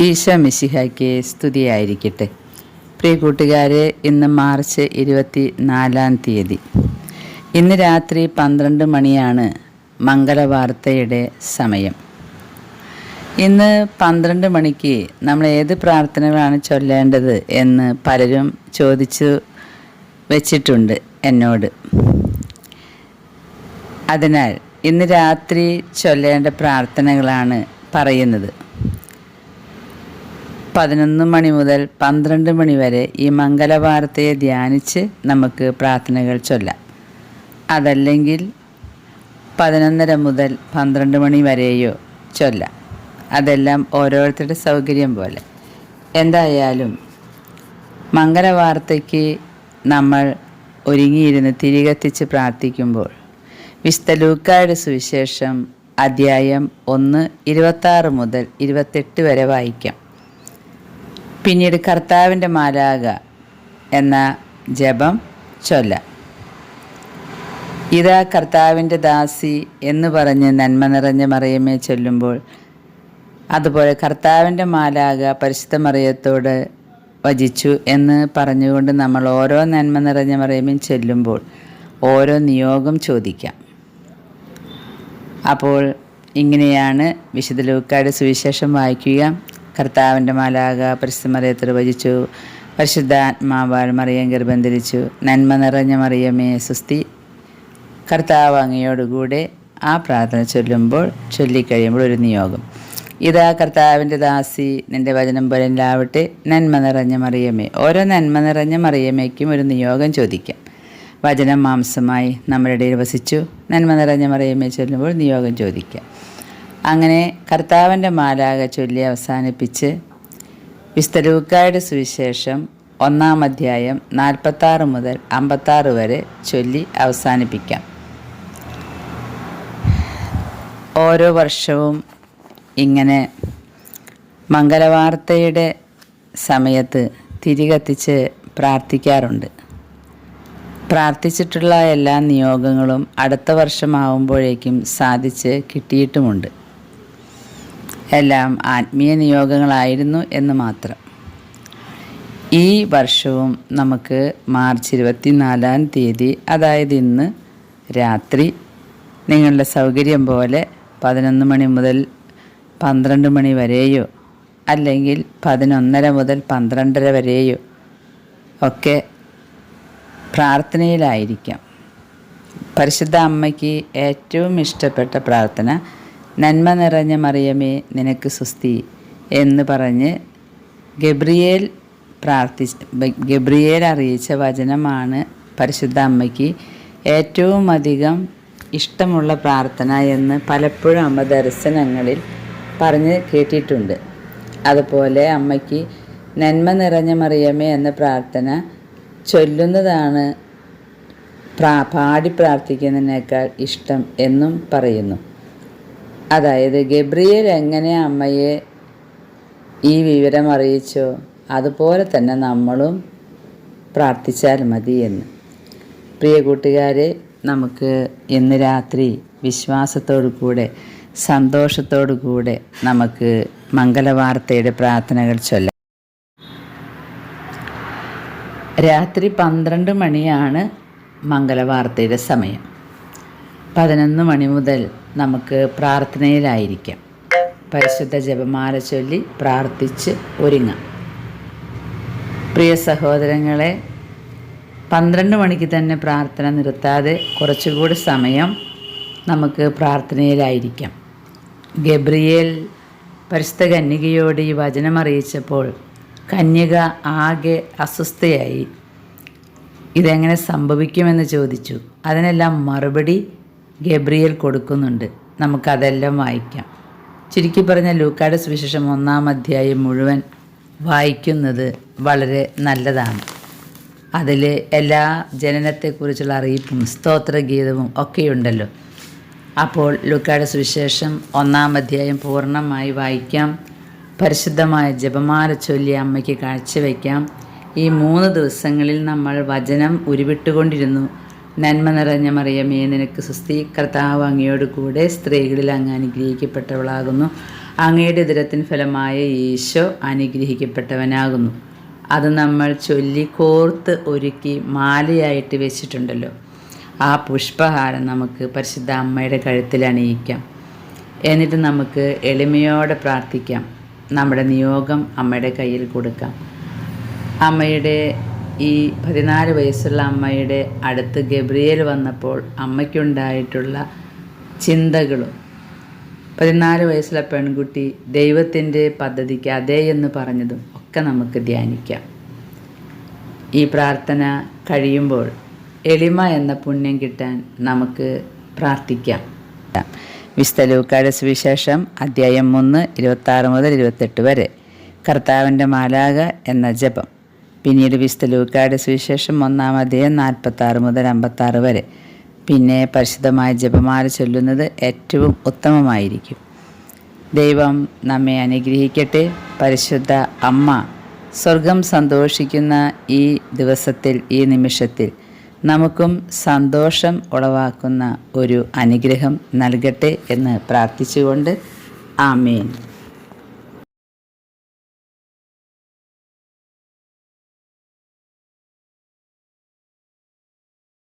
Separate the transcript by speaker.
Speaker 1: ഈശോ മിശിഹായ്ക്ക് സ്തുതിയായിരിക്കട്ടെ. പ്രിയ കൂട്ടുകാരെ ഇന്ന് മാർച്ച് ഇരുപത്തി നാലാം തീയതി. ഇന്ന് രാത്രി പന്ത്രണ്ട് മണിയാണ് മംഗളവാർത്തയുടെ സമയം. ഇന്ന് പന്ത്രണ്ട് മണിക്ക് നമ്മൾ ഏത് പ്രാർത്ഥനകളാണ് ചൊല്ലേണ്ടത് എന്ന് പലരും ചോദിച്ചു വച്ചിട്ടുണ്ട് എന്നോട്. അതിനാൽ ഇന്ന് രാത്രി ചൊല്ലേണ്ട പ്രാർത്ഥനകളാണ് പറയുന്നത്. പതിനൊന്ന് മണി മുതൽ പന്ത്രണ്ട് മണി വരെ ഈ മംഗലവാർത്തയെ ധ്യാനിച്ച് നമുക്ക് പ്രാർത്ഥനകൾ ചൊല്ലാം. അതല്ലെങ്കിൽ പതിനൊന്നര മുതൽ പന്ത്രണ്ട് മണി വരെയോ ചൊല്ലാം. അതെല്ലാം ഓരോരുത്തരുടെ സൗകര്യം പോലെ. എന്തായാലും മംഗലവാർത്തയ്ക്ക് നമ്മൾ ഒരുങ്ങിയിരുന്ന് തിരികെത്തിച്ച് പ്രാർത്ഥിക്കുമ്പോൾ വിശുദ്ധ സുവിശേഷം അധ്യായം ഒന്ന് ഇരുപത്താറ് മുതൽ ഇരുപത്തെട്ട് വരെ വായിക്കാം. പിന്നീട് കർത്താവിന്റെ മാലാക എന്ന ജപം ചൊല്ല. ഇതാ കർത്താവിന്റെ ദാസി എന്ന് പറഞ്ഞ് നന്മ നിറഞ്ഞ മറിയമ്മയെ ചൊല്ലുമ്പോൾ അതുപോലെ കർത്താവിന്റെ മാലാക പരിശുദ്ധ മറിയത്തോട് വചിച്ചു എന്ന് പറഞ്ഞുകൊണ്ട് നമ്മൾ ഓരോ നന്മ നിറഞ്ഞ മറിയമ്മയും ചെല്ലുമ്പോൾ ഓരോ നിയോഗം ചോദിക്കാം. അപ്പോൾ ഇങ്ങനെയാണ് വിശുദ്ധ ലൂക്കാട് സുവിശേഷം വായിക്കുക. കർത്താവിന്റെ മാലാക പരിശുദ്ധമറിയത്തിൽ പരിശുദ്ധ പരിശുദ്ധാത്മാവാൽ മറിയം ഗർഭം ധരിച്ചു നന്മ നിറഞ്ഞ മറിയമേ സുസ്തി കർത്താവ് അങ്ങയോടുകൂടെ ആ പ്രാർത്ഥന ചൊല്ലുമ്പോൾ ചൊല്ലിക്കഴിയുമ്പോൾ ഒരു നിയോഗം. ഇതാ കർത്താവിന്റെ ദാസി നിന്റെ വചനം പോലെ ലാവട്ടെ നന്മ നിറഞ്ഞ മറിയമേ ഓരോ നന്മ നിറഞ്ഞ മറിയമയ്ക്കും ഒരു നിയോഗം ചോദിക്കാം. വചനം മാംസമായി നമ്മുടെ ഇടയിൽ വസിച്ചു. നന്മ നിറഞ്ഞ മറിയമേ ചൊല്ലുമ്പോൾ നിയോഗം ചോദിക്കാം. അങ്ങനെ കർത്താവിന്റെ മാലാക ചൊല്ലി അവസാനിപ്പിച്ച് വിസ്തരൂക്കായുടെ സുവിശേഷം ഒന്നാം അധ്യായം നാൽപ്പത്താറ് മുതൽ അമ്പത്താറ് വരെ ചൊല്ലി അവസാനിപ്പിക്കാം. ഓരോ വർഷവും ഇങ്ങനെ മംഗലവാർത്തയുടെ സമയത്ത് തിരികത്തിച്ച് പ്രാർത്ഥിക്കാറുണ്ട്. പ്രാർത്ഥിച്ചിട്ടുള്ള എല്ലാ നിയോഗങ്ങളും അടുത്ത വർഷമാവുമ്പോഴേക്കും സാധിച്ച് കിട്ടിയിട്ടുമുണ്ട്. എല്ലാം ആത്മീയ നിയോഗങ്ങളായിരുന്നു എന്ന് മാത്രം. ഈ വർഷവും നമുക്ക് മാർച്ച് ഇരുപത്തിനാലാം തീയതി അതായത് ഇന്ന് രാത്രി നിങ്ങളുടെ സൗകര്യം പോലെ പതിനൊന്ന് മണി മുതൽ പന്ത്രണ്ട് മണി വരെയോ അല്ലെങ്കിൽ പതിനൊന്നര മുതൽ പന്ത്രണ്ടര വരെയോ ഒക്കെ പ്രാർത്ഥനയിലായിരിക്കാം. പരിശുദ്ധ അമ്മയ്ക്ക് ഏറ്റവും ഇഷ്ടപ്പെട്ട പ്രാർത്ഥന നന്മ നിറഞ്ഞ മറിയമേ നിനക്ക് സുസ്തി എന്ന് പറഞ്ഞ് ഗബ്രിയേൽ പ്രാർത്ഥി ഗബ്രിയേൽ അറിയിച്ച വചനമാണ് പരിശുദ്ധ അമ്മയ്ക്ക് ഏറ്റവും അധികം ഇഷ്ടമുള്ള പ്രാർത്ഥന എന്ന് പലപ്പോഴും അമ്മ ദർശനങ്ങളിൽ പറഞ്ഞ് കേട്ടിട്ടുണ്ട്. അതുപോലെ അമ്മയ്ക്ക് നന്മ നിറഞ്ഞ മറിയമേ എന്ന പ്രാർത്ഥന ചൊല്ലുന്നതാണ് പ്രാ പാടി പ്രാർത്ഥിക്കുന്നതിനേക്കാൾ ഇഷ്ടം എന്നും പറയുന്നു. അതായത് ഗബ്രിയേൽ എങ്ങനെ അമ്മയെ ഈ വിവരം അറിയിച്ചോ അതുപോലെ തന്നെ നമ്മളും പ്രാർത്ഥിച്ചാൽ മതി എന്ന്. പ്രിയ കൂട്ടുകാരെ നമുക്ക് ഇന്ന് രാത്രി വിശ്വാസത്തോടു കൂടെ സന്തോഷത്തോടു കൂടെ നമുക്ക് മംഗലവാർത്തയുടെ പ്രാർത്ഥനകൾ ചൊല്ലാം. രാത്രി പന്ത്രണ്ട് മണിയാണ് മംഗലവാർത്തയുടെ സമയം. പതിനൊന്ന് മണി മുതൽ നമുക്ക് പ്രാർത്ഥനയിലായിരിക്കാം. പരിശുദ്ധ ജപമാല ചൊല്ലി പ്രാർത്ഥിച്ച് ഒരുങ്ങാം. പ്രിയ സഹോദരങ്ങളെ പന്ത്രണ്ട് മണിക്ക് തന്നെ പ്രാർത്ഥന നിർത്താതെ കുറച്ചുകൂടി സമയം നമുക്ക് പ്രാർത്ഥനയിലായിരിക്കാം. ഗബ്രിയേൽ പരിശുദ്ധ കന്യകയോട് ഈ വചനം അറിയിച്ചപ്പോൾ കന്യക ആകെ അസ്വസ്ഥയായി. ഇതെങ്ങനെ സംഭവിക്കുമെന്ന് ചോദിച്ചു. അതിനെല്ലാം മറുപടി ഗബ്രിയേൽ കൊടുക്കുന്നുണ്ട്. നമുക്കതെല്ലാം വായിക്കാം. ചുരുക്കി പറഞ്ഞ ലൂക്കാട് സുവിശേഷം ഒന്നാം അധ്യായം മുഴുവൻ വായിക്കുന്നത് വളരെ നല്ലതാണ്. അതിൽ എല്ലാ ജനനത്തെക്കുറിച്ചുള്ള അറിയിപ്പും സ്തോത്രഗീതവും ഒക്കെയുണ്ടല്ലോ. അപ്പോൾ ലൂക്കാട് സുവിശേഷം ഒന്നാം അധ്യായം പൂർണമായി വായിക്കാം. പരിശുദ്ധമായ ജപമാല ചൊല്ലി അമ്മയ്ക്ക് കാഴ്ചവെക്കാം. ഈ മൂന്ന് ദിവസങ്ങളിൽ നമ്മൾ വചനം ഉരുവിട്ടുകൊണ്ടിരുന്നു. നന്മ നിറഞ്ഞ മറിയമേ നിനക്ക് സുസ്ഥീ കർത്താവ് അങ്ങയോട് കൂടെ സ്ത്രീകളിൽ അങ്ങ് അനുഗ്രഹിക്കപ്പെട്ടവളാകുന്നു. അങ്ങയുടെ ഇതരത്തിന് ഫലമായ ഈശോ അനുഗ്രഹിക്കപ്പെട്ടവനാകുന്നു. അത് നമ്മൾ ചൊല്ലി കോർത്ത് ഒരുക്കി മാലയായിട്ട് വെച്ചിട്ടുണ്ടല്ലോ. ആ പുഷ്പഹാരം നമുക്ക് പരിശുദ്ധ അമ്മയുടെ കഴുത്തിൽ അണിയിക്കാം. എന്നിട്ട് നമുക്ക് എളിമയോടെ പ്രാർത്ഥിക്കാം. നമ്മുടെ നിയോഗം അമ്മയുടെ കയ്യിൽ കൊടുക്കാം. അമ്മയുടെ ഈ പതിനാല് വയസ്സുള്ള അമ്മയുടെ അടുത്ത് ഗബ്രിയേൽ വന്നപ്പോൾ അമ്മയ്ക്കുണ്ടായിട്ടുള്ള ചിന്തകളും പതിനാല് വയസ്സുള്ള പെൺകുട്ടി ദൈവത്തിന്റെ പദ്ധതിക്ക് അതേ എന്ന് പറഞ്ഞതും ഒക്കെ നമുക്ക് ധ്യാനിക്കാം. ഈ പ്രാർത്ഥന കഴിയുമ്പോൾ എളിമ എന്ന പുണ്യം കിട്ടാൻ നമുക്ക് പ്രാർത്ഥിക്കാം. വിശുദ്ധ സുവിശേഷം അധ്യായം മൂന്ന് ഇരുപത്താറ് മുതൽ ഇരുപത്തെട്ട് വരെ. കർത്താവിന്റെ മാലാക എന്ന ജപം. പിന്നീട് വിശുദ്ധ ലൂക്കായുടെ സുവിശേഷം ഒന്നാം അധ്യായം നാൽപ്പത്താറ് മുതൽ അമ്പത്താറ് വരെ. പിന്നെ പരിശുദ്ധമായ ജപമാല ചൊല്ലുന്നത് ഏറ്റവും ഉത്തമമായിരിക്കും. ദൈവം നമ്മെ അനുഗ്രഹിക്കട്ടെ. പരിശുദ്ധ അമ്മ സ്വർഗം സന്തോഷിക്കുന്ന ഈ ദിവസത്തിൽ ഈ നിമിഷത്തിൽ നമുക്കും സന്തോഷം ഉളവാക്കുന്ന ഒരു അനുഗ്രഹം നൽകട്ടെ എന്ന് പ്രാർത്ഥിച്ചുകൊണ്ട്. ആമേൻ.